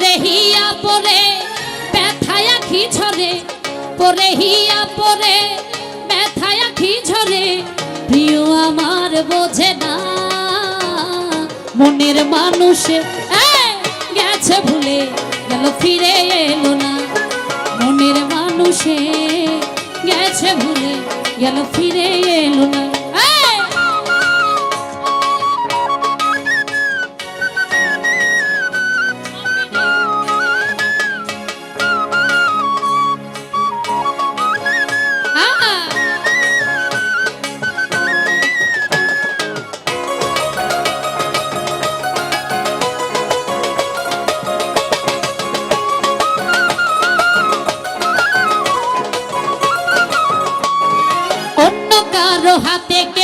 পরে হিয়া পরে, ব্যথায় আখি ঝরে পরে হিয়া পরে, ব্যথায় আখি ঝরে, প্রিয় আমার বোঝে না। মনের মানুষে গেছে ভুলে গেল ফিরে এলো না। মনের মানুষে, গেছে ভুলে গেল ফিরে এলো না।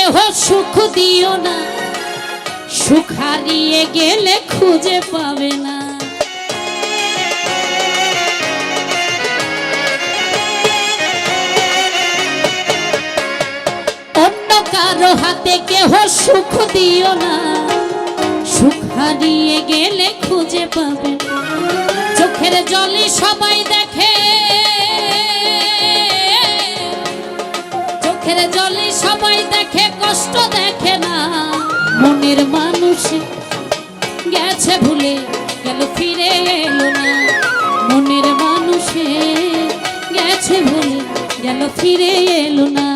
কেহ সুখ দিও না। সুখ হারিয়ে গেলে খুঁজে পাবে না। কারও হাতে কেহ সুখ দিও না। সুখ হারিয়ে গেলে খুঁজে পাবে না। চোখের জলে সবাই দেখে চোখের জলে সবাই দেখে, কষ্ট দেখে না। মনের মানুষ গেছে ভুলে, গেল, ফিরে এলো না। মনের মানুষে গেছে ভুলে, গেল, ফিরে এলো না।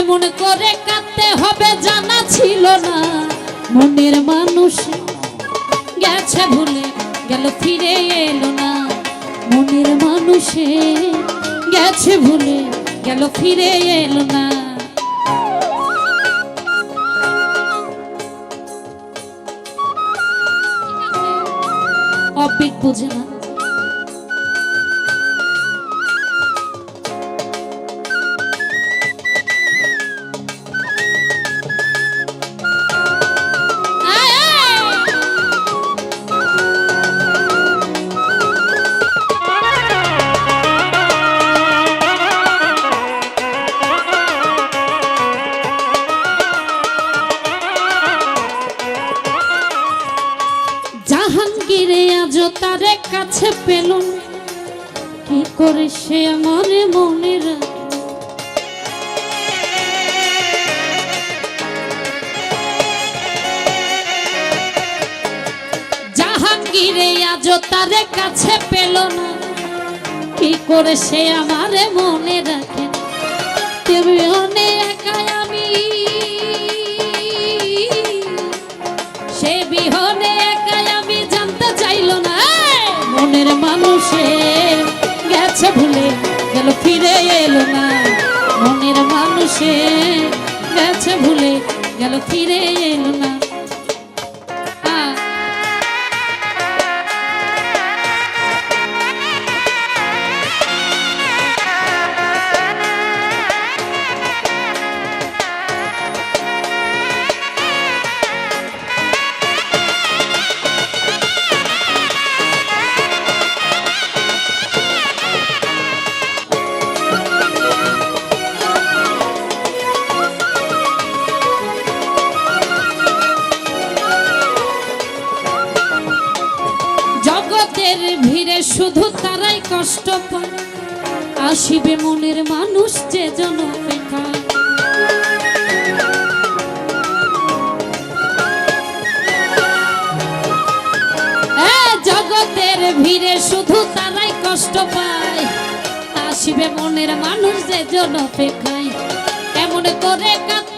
এমন করে কাঁদতে হবে জানা ছিল না। মনের মানুষ গেছে ভুলে গেল, ফিরে এলো না। মনের মানুষে গেছে ভুলে গেল, ফিরে এলো না। অপিক বুঝে না। জাহাঙ্গীরে আজ তারে কাছে পেল। কি করে সে আমার মনে জাহাঙ্গীরে আজ তারে কাছে পেল না কি করে সে আমার মনে রাখে? তুমি অনেক একাই মনের মানুষে গেছে ভুলে গেল, ফিরে এলো না। মনের মানুষে গেছে ভুলে গেল, ফিরে এলো না। কষ্ট পায়, আসিবে মনের মানুষ যে জন জগতের ভিড়ে শুধু তারাই কষ্ট পায়, আসিবে মনের মানুষ যে জন অপেক্ষায়। এমন করে কাত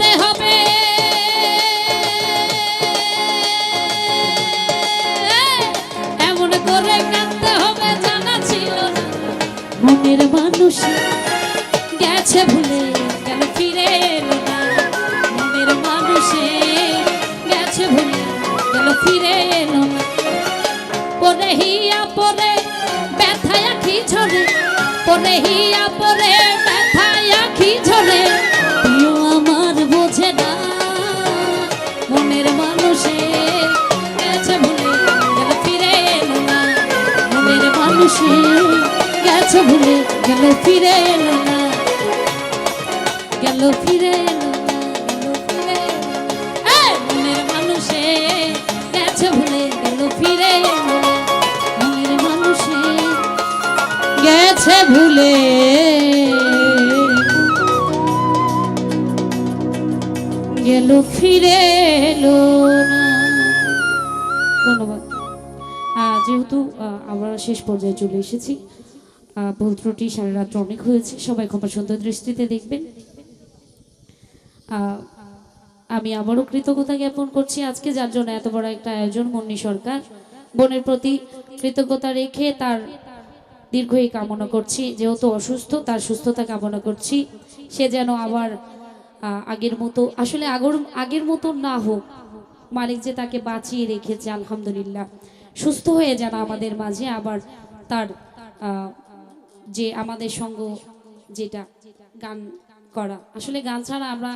পরে হিয়া পরে ব্যথায় আখি ঝরে। না মনের মানুষে গেছে ভুলে, গেল ফিরে মনের ভুলে গেল ফিরে এলো গেছে ভুলে। গেল, ফিরে এলো ধন্যবাদ। যেহেতু আমরা শেষ পর্যায়ে চলে এসেছি ত্রুটি সারা রাত্র অনেক হয়েছে। সবাই ক্ষমা সুন্দর দৃষ্টিতে দেখবেন। আমি আবারও কৃতজ্ঞতা জ্ঞাপন করছি আজকে, যার জন্য এত বড় একটা আয়োজন মন্নি সরকার। বোনের প্রতি কৃতজ্ঞতা রেখে তার দীর্ঘই কামনা করছি। যেহেতু অসুস্থ, তার সুস্থতা কামনা করছি। সে যেন আবার আগের মতো, আসলে আগর, আগের মতো না হোক। মালিক যে তাকে বাঁচিয়ে রেখেছে, আলহামদুলিল্লাহ। সুস্থ হয়ে যেন আমাদের মাঝে আবার তার যে আমাদের সঙ্গ যেটা, গান করা। আসলে গান ছাড়া আমরা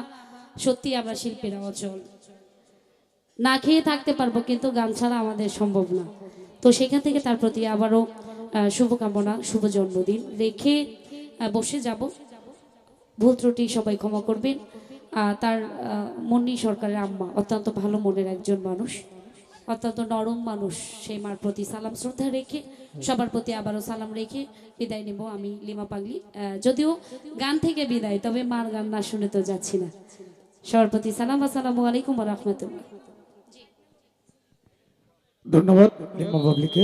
সত্যি আমরা শিল্পীরা অচল। না খেয়ে থাকতে পারব, কিন্তু গান ছাড়া আমাদের সম্ভব না। তো সেখান থেকে তার প্রতি আবারও শুভকামনা, শুভ জন্মদিন। রেখে বসে যাব। ভুল ত্রুটি সবাই ক্ষমা করবেন। তার মন্নি সরকারের আম্মা, অত্যন্ত ভালো মনের একজন মানুষ, অত্যন্ত নরম মানুষ। সেই মার প্রতি সালাম, শ্রদ্ধা রেখে, সবার প্রতি আবারও সালাম রেখে বিদায় নেব আমি, লিমা পাগলি। যদিও গান থেকে বিদায়, তবে মার গান না শুনে তো যাচ্ছি না। সবার প্রতি সালাম, আসসালামু আলাইকুম রহমতুল্লাহ। ধন্যবাদ লিম্বা বাবলিকে